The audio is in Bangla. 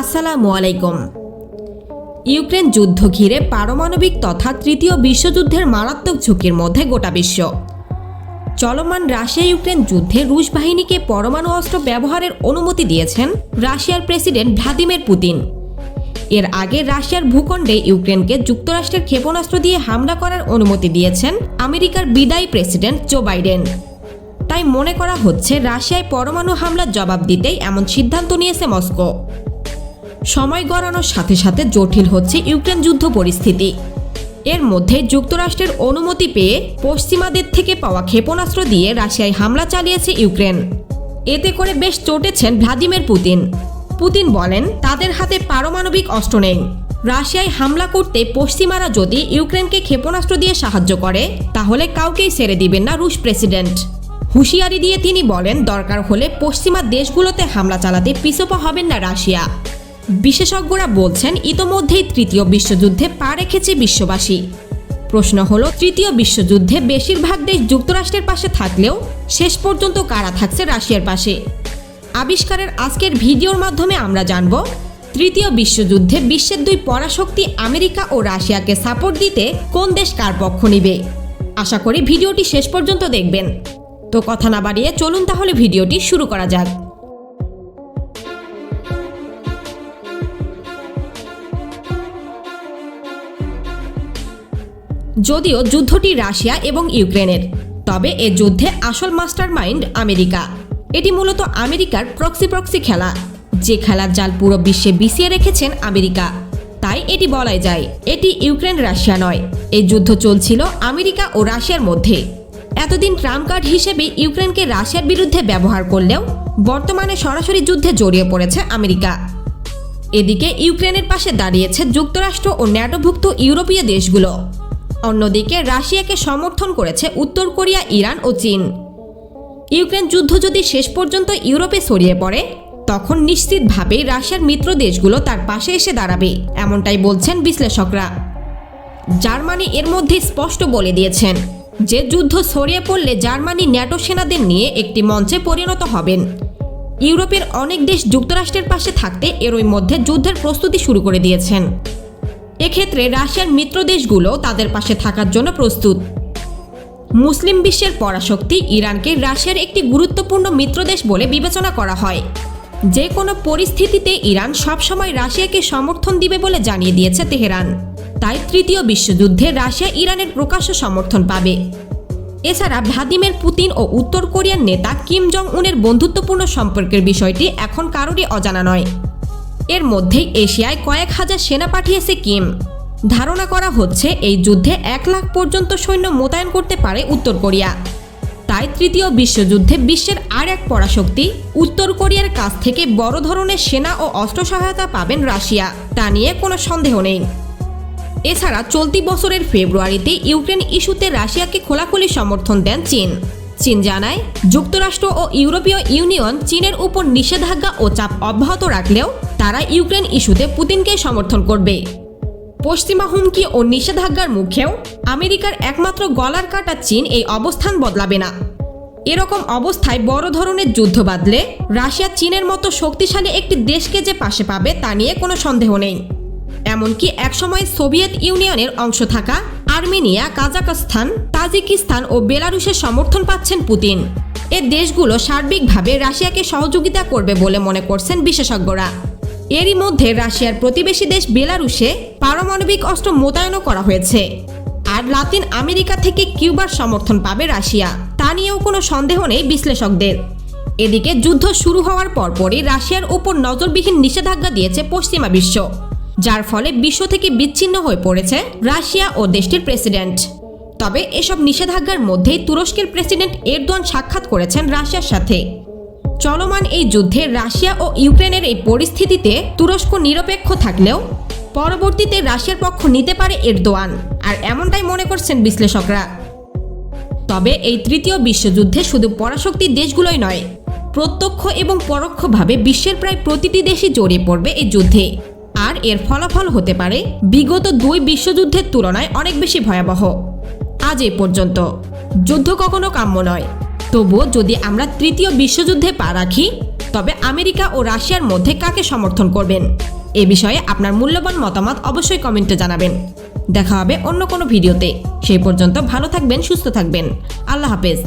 আসসালামু আলাইকুম। ইউক্রেন যুদ্ধ ঘিরে পারমাণবিক তথা তৃতীয় বিশ্বযুদ্ধের মারাত্মক ঝুঁকির মধ্যে গোটা বিশ্ব। চলমান রাশিয়া ইউক্রেন যুদ্ধে রুশ বাহিনীকে পরমাণু অস্ত্র ব্যবহারের অনুমতি দিয়েছেন রাশিয়ার প্রেসিডেন্ট ভ্লাদিমির পুতিন। এর আগে রাশিয়ার ভূখণ্ডে ইউক্রেনকে যুক্তরাষ্ট্রের ক্ষেপণাস্ত্র দিয়ে হামলা করার অনুমতি দিয়েছেন আমেরিকার বিদায়ী প্রেসিডেন্ট জো বাইডেন। তাই মনে করা হচ্ছে, রাশিয়ায় পরমাণু হামলার জবাব দিতেই এমন সিদ্ধান্ত নিয়েছে মস্কো। সময় গড়ানোর সাথে সাথে জটিল হচ্ছে ইউক্রেন যুদ্ধ পরিস্থিতি। এর মধ্যে যুক্তরাষ্ট্রের অনুমতি পেয়ে পশ্চিমাদের থেকে পাওয়া ক্ষেপণাস্ত্র দিয়ে রাশিয়ায় হামলা চালিয়েছে ইউক্রেন। এতে করে বেশ চটেছেন ভ্লাদিমির পুতিন। পুতিন বলেন, তাদের হাতে পারমাণবিক অস্ত্র নেই। রাশিয়ায় হামলা করতে পশ্চিমারা যদি ইউক্রেনকে ক্ষেপণাস্ত্র দিয়ে সাহায্য করে, তাহলে কাউকেই ছেড়ে দিবেন না রুশ প্রেসিডেন্ট। হুঁশিয়ারি দিয়ে তিনি বলেন, দরকার হলে পশ্চিমা দেশগুলোতে হামলা চালাতে পিছপা হবেন না রাশিয়া। বিশেষজ্ঞরা বলছেন, ইতোমধ্যেই তৃতীয় বিশ্বযুদ্ধে পা রেখেছে বিশ্ববাসী। প্রশ্ন হলো, তৃতীয় বিশ্বযুদ্ধে বেশিরভাগ দেশ যুক্তরাষ্ট্রের পাশে থাকলেও শেষ পর্যন্ত কারা থাকছে রাশিয়ার পাশে? আবিষ্কারের আজকের ভিডিওর মাধ্যমে আমরা জানব, তৃতীয় বিশ্বযুদ্ধে বিশ্বের দুই পরাশক্তি আমেরিকা ও রাশিয়াকে সাপোর্ট দিতে কোন দেশ কার পক্ষ নিবে? আশা করি ভিডিওটি শেষ পর্যন্ত দেখবেন। তো কথা না বাড়িয়ে চলুন তাহলে ভিডিওটি শুরু করা যাক। যদিও যুদ্ধটি রাশিয়া এবং ইউক্রেনের। তবে এ যুদ্ধে আসল মাস্টার মাইন্ড আমেরিকা। এটি মূলত আমেরিকার প্রক্সি প্রক্সি খেলা, যে খেলার জাল পুরো বিশ্বে বিছিয়ে রেখেছেন আমেরিকা। তাই এটি বলাই যায়, এটি ইউক্রেন রাশিয়া নয়। এই যুদ্ধ চলছিল আমেরিকা ও রাশিয়ার মধ্যে। এতদিন ট্রাম্প কার্ড হিসেবে ইউক্রেনকে রাশিয়ার বিরুদ্ধে ব্যবহার করলেও বর্তমানে সরাসরি যুদ্ধে জড়িয়ে পড়েছে আমেরিকা। এদিকে ইউক্রেনের পাশে দাঁড়িয়েছে যুক্তরাষ্ট্র ও ন্যাটোভুক্ত ইউরোপীয় দেশগুলো। অন্যদিকে রাশিয়াকে সমর্থন করেছে উত্তর কোরিয়া, ইরান ও চীন। ইউক্রেন যুদ্ধ যদি শেষ পর্যন্ত ইউরোপে ছড়িয়ে পড়ে, তখন নিশ্চিতভাবেই রাশিয়ার মিত্র দেশগুলো তার পাশে এসে দাঁড়াবে, এমনটাই বলছেন বিশ্লেষকরা। জার্মানি এর মধ্যে স্পষ্ট বলে দিয়েছেন, যে যুদ্ধ ছড়িয়ে পড়লে জার্মানি ন্যাটো সেনাদের নিয়ে একটি মঞ্চে পরিণত হবেন। ইউরোপের অনেক দেশ যুক্তরাষ্ট্রের পাশে থাকতে এরই মধ্যে যুদ্ধের প্রস্তুতি শুরু করে দিয়েছেন। এক্ষেত্রে রাশিয়ার মিত্র দেশগুলো তাদের পাশে থাকার জন্য প্রস্তুত। মুসলিম বিশ্বের পরাশক্তি ইরানকে রাশিয়ার একটি গুরুত্বপূর্ণ মিত্রদেশ বলে বিবেচনা করা হয়। যে কোনো পরিস্থিতিতে ইরান সবসময় রাশিয়াকে সমর্থন দিবে বলে জানিয়ে দিয়েছে তেহরান। তাই তৃতীয় বিশ্বযুদ্ধে রাশিয়া ইরানের প্রকাশ্য সমর্থন পাবে। এছাড়া ভ্লাদিমির পুতিন ও উত্তর কোরিয়ার নেতা কিম জং উনের বন্ধুত্বপূর্ণ সম্পর্কের বিষয়টি এখন কারোরই অজানা নয়। এর মধ্যেই এশিয়ায় কয়েক হাজার সেনা পাঠিয়েছে কিম। ধারণা করা হচ্ছে এই যুদ্ধে এক লাখ পর্যন্ত সৈন্য মোতায়েন করতে পারে উত্তর কোরিয়া। তাই তৃতীয় বিশ্বযুদ্ধে বিশ্বের আর এক পরাশক্তি উত্তর কোরিয়ার কাছ থেকে বড় ধরনের সেনা ও অস্ত্র সহায়তা পাবেন রাশিয়া, তা নিয়ে কোনো সন্দেহ নেই। এছাড়া চলতি বছরের ফেব্রুয়ারিতে ইউক্রেন ইস্যুতে রাশিয়াকে খোলাখুলি সমর্থন দেন চীন। চীন জানায়, যুক্তরাষ্ট্র ও ইউরোপীয় ইউনিয়ন চীনের উপর নিষেধাজ্ঞা ও চাপ অব্যাহত রাখলেও তারা ইউক্রেন ইস্যুতে পুতিনকে সমর্থন করবে। পশ্চিমা হুমকি ও নিষেধাজ্ঞার মুখেও আমেরিকার একমাত্র গলার কাটা চীন এই অবস্থান বদলাবে না। এরকম অবস্থায় বড় ধরনের যুদ্ধ বাঁধলে রাশিয়া চীনের মতো শক্তিশালী একটি দেশকে যে পাশে পাবে তা নিয়ে কোনো সন্দেহ নেই। এমনকি একসময় সোভিয়েত ইউনিয়নের অংশ থাকা আর্মেনিয়া কাজাকস্তান তাজিকিস্তান ও বেলারুশের সমর্থন পাচ্ছেন পুতিন। এ দেশগুলো সার্বিকভাবে রাশিয়াকে সহযোগিতা করবে বলে মনে করছেন বিশেষজ্ঞরা। এরই মধ্যে রাশিয়ার প্রতিবেশী দেশ বেলারুশে পারমাণবিক অস্ত্র মোতায়েনও করা হয়েছে। আর লাতিন আমেরিকা থেকে কিউবার সমর্থন পাবে রাশিয়া। তা নিয়েও কোনো সন্দেহ নেই বিশ্লেষকদের। এদিকে যুদ্ধ শুরু হওয়ার পরপরই রাশিয়ার উপর নজরবিহীন নিষেধাজ্ঞা দিয়েছে পশ্চিমা বিশ্ব। যার ফলে বিশ্ব থেকে বিচ্ছিন্ন হয়ে পড়েছে রাশিয়া ও দেশটির প্রেসিডেন্ট। তবে এসব নিষেধাজ্ঞার মধ্যেই তুরস্কের প্রেসিডেন্ট এরদোয়ান সাক্ষাৎ করেছেন রাশিয়ার সাথে। চলমান এই যুদ্ধে রাশিয়া ও ইউক্রেনের এই পরিস্থিতিতে তুরস্ক নিরপেক্ষ থাকলেও পরবর্তীতে রাশিয়ার পক্ষ নিতে পারে এরদোয়ান। আর এমনটাই মনে করছেন বিশ্লেষকরা। তবে এই তৃতীয় বিশ্বযুদ্ধে শুধু পরাশক্তি দেশগুলোই নয়, প্রত্যক্ষ এবং পরোক্ষভাবে বিশ্বের প্রায় প্রতিটি দেশই জড়িয়ে পড়বে এই যুদ্ধে। আর এর ফলাফল হতে পারে বিগত দুই বিশ্বযুদ্ধের তুলনায় অনেক বেশি ভয়াবহ। আজ এ পর্যন্ত। যুদ্ধ কখনো কাম্য নয়। তবুও যদি আমরা তৃতীয় বিশ্বযুদ্ধে পা রাখি, তবে আমেরিকা ও রাশিয়ার মধ্যে কাকে সমর্থন করবেন? এ বিষয়ে আপনার মূল্যবান মতামত অবশ্যই কমেন্টে জানাবেন। দেখা হবে অন্য কোনো ভিডিওতে। সেই পর্যন্ত ভালো থাকবেন, সুস্থ থাকবেন। আল্লাহ হাফেজ।